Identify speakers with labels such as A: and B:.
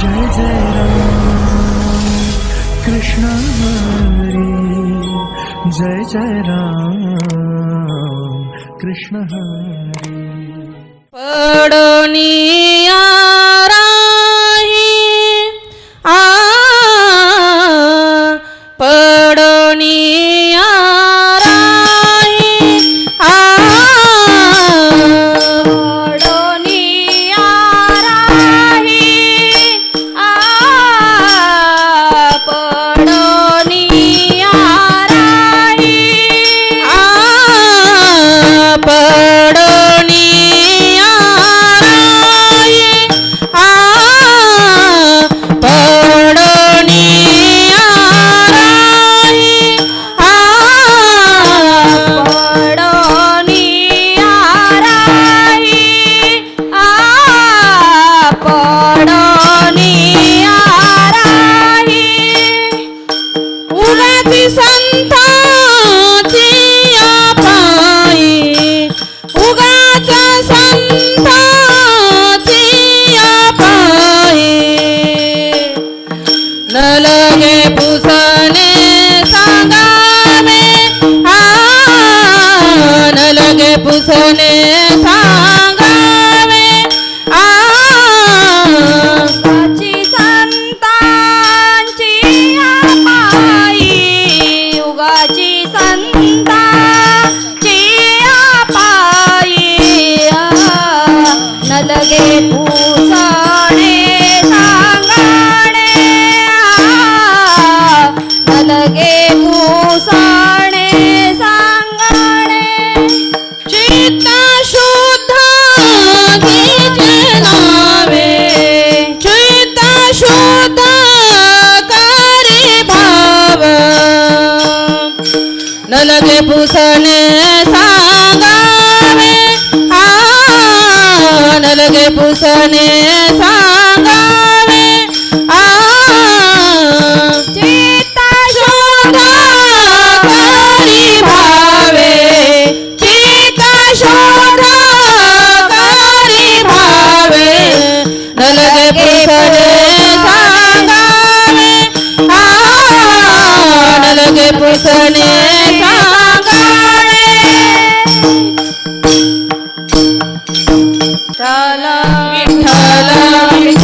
A: जय जय राम कृष्ण हरी जय जय राम कृष्ण हरी।
B: पडोनिया पडनिया पुसने सांगा सांगावे. आ लगे पुसने सांगावे. आ उगाची संतांची आपाई उगाची संतांची आपाई. न लगे पुसा लगे पुसणे सांगावे। आ न लगे पुसणे सांगावे। విఠాలా. విఠాలా.